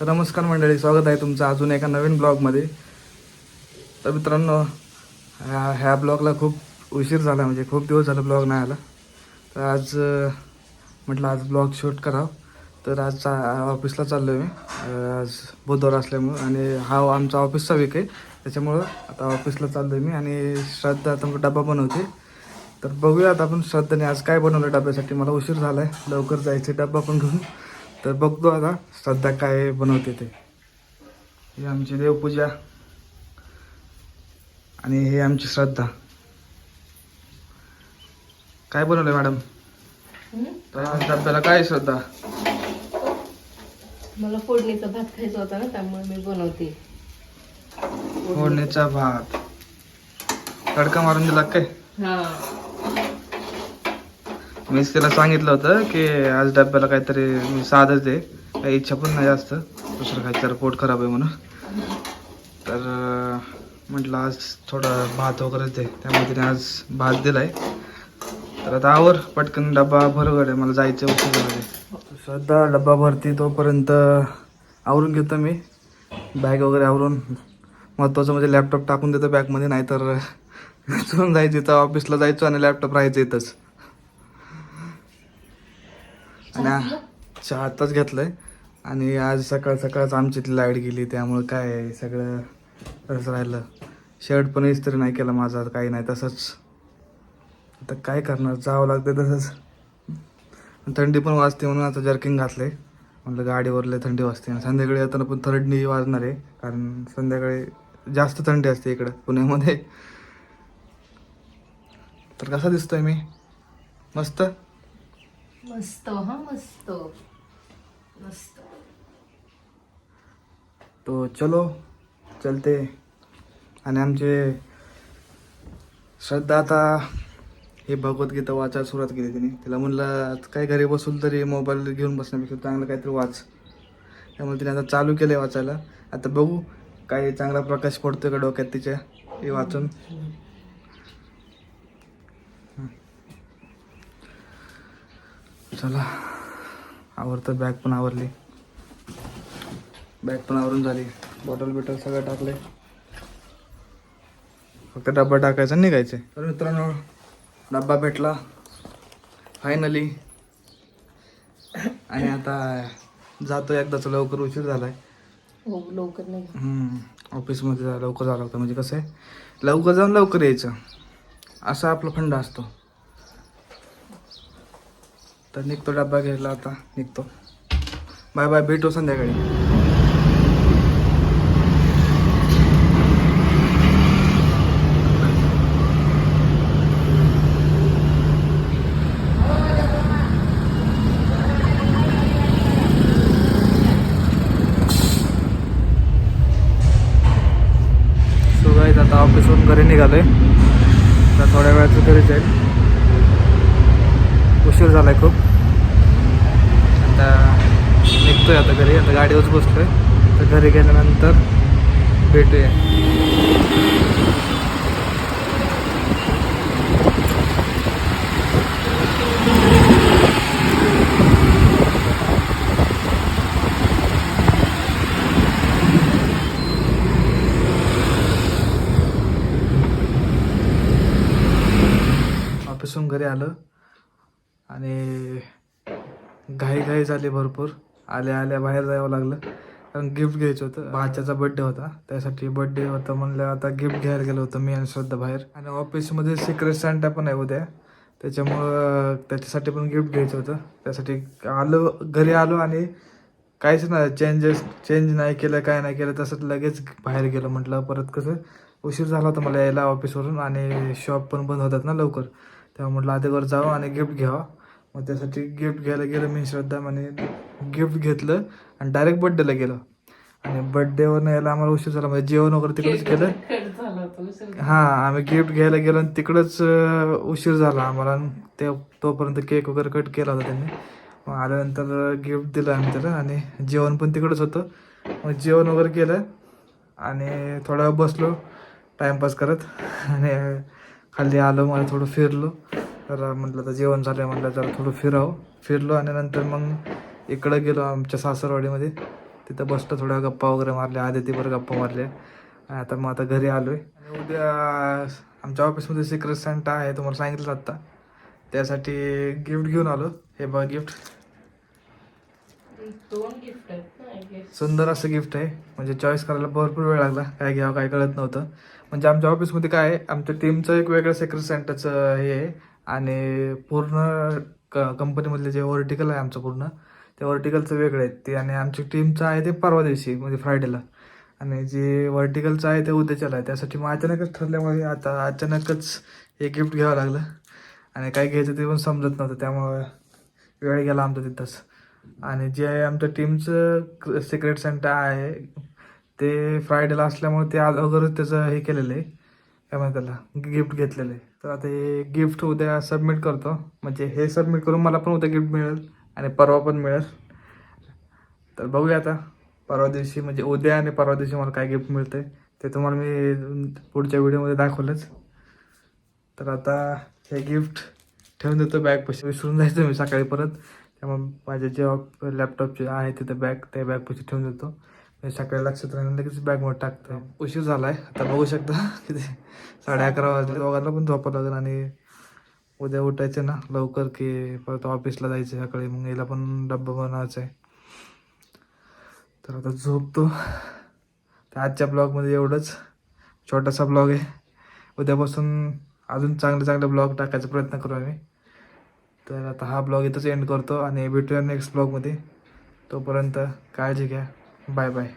तर नमस्कार मंडळी स्वागत आहे तुमचं अजून एका नवीन ब्लॉगमध्ये. तर मित्रांनो ह्या ह्या ब्लॉगला खूप उशीर झाला म्हणजे खूप दिवस झाला ब्लॉग नाही आला. तर आज म्हटलं आज ब्लॉग शूट करावं. तर आज चा ऑफिसला चाललो आहे मी आज बुधवार असल्यामुळं आणि हा आमचा ऑफिसचा वीक आहे. त्याच्यामुळं आता ऑफिसला चाललो आहे मी आणि श्रद्धा आता डबा बनवते. तर बघूया आता आपण श्रद्धाने आज काय बनवलं डब्यासाठी. मला उशीर झाला आहे लवकर जायचं डबा पण घेऊन. तर बघतो आता श्रद्धा काय बनवते ते. ही आमची देवपूजा आणि हे आमची श्रद्धा. काय बनवलंय मॅडम? डब्याला काय श्रद्धा? मला फोडणीचा भात खायचा होता ना त्यामुळे मी बनवते. फोडणीचा भात. तडका मारून दिला काय? हा. मीच त्याला सांगितलं होतं की आज डब्याला काहीतरी मी साधच दे. काही इच्छा पण नाही जास्त. दुसरं काही तर पोट खराब आहे म्हणून. तर म्हटलं आज थोडा भात वगैरे दे. त्यामुळे तिने आज भात दिला आहे तर आता आवर पटकन डब्बा भरगड आहे. मला जायचं उशिरामध्ये. श्रद्धा डब्बा भरती तोपर्यंत आवरून घेतो मी. बॅग वगैरे आवरून. महत्त्वाचं म्हणजे लॅपटॉप टाकून देतो बॅगमध्ये नाहीतर जायचं इथं ऑफिसला जायचो आणि लॅपटॉप राहायचं इथंच. आणि चहा आत्ताच घेतलाय. आणि आज सकाळ सकाळच आमची इथली लाइट गेली त्यामुळं काय आहे, सगळं तसंच राहिलं. शर्ट पण इस्त्री नाही केला माझा काही नाही तसंच. आता काय करणार जावं लागतं तसंच. थंडी पण वाजते म्हणून आता जर्किंग घातले म्हटलं गाडीवरले थंडी वाजते. आणि संध्याकाळी येताना पण थंडी वाजणार आहे कारण संध्याकाळी जास्त थंडी असते इकडं पुण्यामध्ये. तर कसा दिसतोय मी? मस्त? मस्त हा मस्त. मस्त. तो चलो चलते. आणि आमचे श्रद्धा आता हे भगवद्गीता वाचायला सुरुवात केली तिने. तिला म्हणलं काय घरी बसून तरी मोबाईल घेऊन बसण्यापेक्षा चांगलं काहीतरी वाच. त्यामुळे तिने आता चालू केलं आहे वाचायला. आता बघू काही चांगला प्रकाश पडतोय का डोक्यात तिच्या हे वाचून. चला. आवरतं बॅग पण आवरली. बॅग पण आवरून झाली. बॉटल बिटल सगळं टाकले फक्त डब्बा टाकायचा आणि निघायचे. तर मित्रांनो डब्बा भेटला. फायनली आणि आता जातो एकदाच लवकर उशीर झालाय. हो लवकर नाही ऑफिसमध्ये जा लवकर जावं लागतं. म्हणजे कसं आहे लवकर जाऊन लवकर यायचं. असा आपला फंड असतो. तर निघतो डब्बा घ्यायला आता. निघतो. बाय बाय भेटू संध्याकाळी. आता ऑफिसवरून घरी निघालोय. तर थोड्या वेळाचं घरी जाईल उशीर झालाय खूप. आता निघतोय आता घरी. आता गाडीवरच बसतोय तर घरी गेल्यानंतर भेटूया. ऑफिसहून घरी आलं. आणि घाईघाई झाली भरपूर. आल्या आल्या बाहेर जावं लागलं. कारण गिफ्ट घ्यायचं होतं. भाच्याचा बड्डे होता. त्यासाठी बड्डे होता म्हणलं आता गिफ्ट घ्यायला गेलो होतो मी आणि श्रद्धा बाहेर. आणि ऑफिसमध्ये सिक्रेट सांटा पण आहे उद्या. त्याच्यामुळं त्याच्यासाठी पण गिफ्ट घ्यायचं होतं. त्यासाठी आलो घरी आलो आणि काहीच नाही चेंजेस चेंज नाही केलं काय नाही केलं तसंच लगेच बाहेर गेलो म्हटलं. परत कसं उशीर झाला होता मला यायला ऑफिसवरून आणि शॉप पण बंद होतात ना लवकर. तेव्हा म्हटलं आधीवर जावं आणि गिफ्ट घ्यावं. मग त्यासाठी गिफ्ट घ्यायला गेलं मी श्रद्धा म्हणे गिफ्ट घेतलं आणि डायरेक्ट बड्डेला गेलो. आणि बड्डेवर यायला आम्हाला उशीर झाला. म्हणजे जेवण वगैरे तिकडेच केलं. हा आम्ही गिफ्ट घ्यायला गेलो आणि तिकडंच उशीर झाला आम्हाला. ते तोपर्यंत केक वगैरे कट केला होता त्यांनी. मग आल्यानंतर गिफ्ट दिलं आम्ही त्याला आणि जेवण पण तिकडंच होतं. मग जेवण वगैरे केलं आणि थोडा बसलो टाईमपास करत. आणि खाली आलो मला थोडं फिरलो. तर म्हटलं तर जेवण झालं म्हटलं जरा थोडं फिरावं. फिरलो आणि नंतर मग इकडं गेलो आमच्या सासरवाडीमध्ये. तिथं बसलो थोड्या गप्पा वगैरे मारल्या. आदितीवर गप्पा मारल्या. आणि आता मग आता घरी आलो आहे आणि उद्या आमच्या ऑफिसमध्ये सिक्रेट सेंटा आहे तुम्हाला सांगितलं आत्ता त्यासाठी गिफ्ट घेऊन आलो. हे बघा गिफ्ट. सुंदर असं गिफ्ट आहे. म्हणजे चॉईस करायला भरपूर वेळ लागला. काय घ्यावं काय कळत नव्हतं. म्हणजे आमच्या ऑफिसमध्ये काय आहे आमच्या टीमचं एक वेगळं सेक्रेट सेंटरचं हे आहे. आणि पूर्ण क कंपनीमधले जे व्हर्टिकल आहे आमचं पूर्ण ते व्हर्टिकलचं वेगळं आहे. ते आणि आमची टीमचं आहे ते परवा दिवशी म्हणजे फ्रायडेला आणि जे वर्टिकलचं आहे ते उद्याच्याला आहे. त्यासाठी मग अचानकच ठरल्यामुळे आता अचानकच हे गिफ्ट घ्यावं लागलं. आणि काय घ्यायचं ते पण समजत नव्हतं. त्यामुळं वेळ गेला आमचा तिथंच. आणि जे आहे आमच्या टीमचं सिक्रेट सेंटर आहे ते फ्रायडेला असल्यामुळे ते अगोदरच त्याचं हे केलेलं आहे. काय म्हणतात त्याला? गिफ्ट घेतलेलं आहे. तर आता हे गिफ्ट उद्या सबमिट करतो. म्हणजे हे सबमिट करून मला पण उद्या गिफ्ट मिळेल आणि परवा पण मिळेल. तर बघूया आता परवा दिवशी म्हणजे उद्या आणि परवा दिवशी मला काय गिफ्ट मिळतंय ते तुम्हाला मी पुढच्या व्हिडिओमध्ये दाखवलंच. तर आता हे गिफ्ट ठेवून देतो बॅग पैसे विसरून जायचं मी सकाळी परत. त्यामुळे माझ्या जे लॅपटॉपचे आहे तिथं बॅग त्या बॅगपाशी ठेवून देतो. हे सकाळी लक्षात राहिलं लगेच बॅगमध्ये टाकतो. उशीर झाला आहे आता बघू शकता किती साडे अकरा वाजले. दोघांना पण झोपावं लागेल आणि उद्या उठायचं ना लवकर की परत ऑफिसला जायचं सकाळी. मग याला पण डब्बा बनवायचा आहे. तर आता झोपतो. तर आजच्या ब्लॉगमध्ये एवढंच. छोटासा ब्लॉग आहे. उद्यापासून अजून चांगले चांगले ब्लॉग टाकायचा प्रयत्न करू आम्ही. तर आता हा ब्लॉग इथंच एंड करतो आणि भेटूया नेक्स्ट ब्लॉगमध्ये तोपर्यंत काळजी घ्या. Bye bye